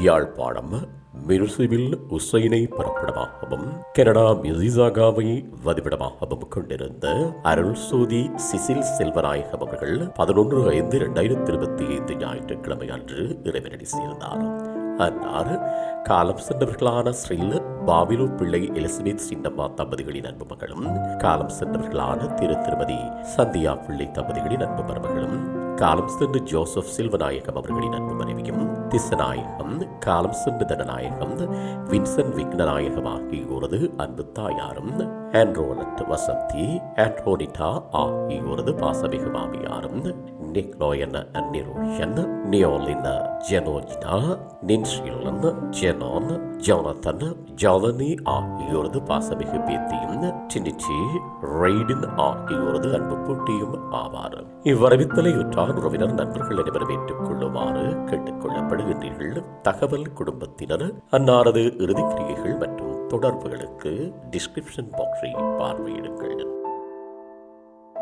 யாழ்ப்பாணம் மிருசுவில் உசைனை பிறப்பிடமாகவும் கனடா மிசிசாகாவை வதிவிடமாகவும் கொண்டிருந்த அருள் சோதி சிசில் செல்வநாயகம் அவர்கள் பதினொன்று ஐந்து இரண்டாயிரத்தி இருபத்தி ஐந்து ஞாயிற்றுக்கிழமை அன்று இறைவனடி சேர்ந்தார். அன்னார் காலம் சென்றவர்களான ஸ்ரீல் பாபிலு பிள்ளை எலிசபெத் சின்னம்மா தம்பதிகளின் அன்பு மகளும் காலம் சென்றவர்களான திரு திருமதி சந்தியா பிள்ளை தம்பதிகளின் அன்பு மருமகளும் காலம் சென்று ஜோசப் சில்வநாயகம் அவர்களின் அன்பு மனைவியும் திசநாயகம் காலம் சென்று தனநாயகம் வின்சென்ட் விக்னநாயகம் ஆகியோரது அன்பு தாயாரும் ஆண்ட்ரோனட் வசந்தி ஆண்ட்ரோனிட்டா ஆகியோரது பாசமிகு மாமியாரும் நிக்லோயன் நிரோஷன் நியோலின் ஜெனோஜினா நின்ஷிலன் ஜெனோன் ஜோனத்தன் ஜோதனி ஆகியோரது பாசமிகு பேத்தியும் சின்னிச்சி ரெய்டின் ஆகியோரது அன்பு போட்டியும் ஆவார். இவ்வரவித்தலை உற்றார் உறவினர் நண்பர்கள் அனைவரும் ஏற்றுக் கொள்ளுமாறு கேட்டுக் கொள்ளப்படுகின்றீர்கள் தகவல் குடும்பத்தினர் அன்னாரது இறுதிக்கிரியைகள் மற்றும் தொடர்புகளுக்கு டிஸ்கிரிப்ஷன் பாக்ஸை பார்வையிடுங்கள்.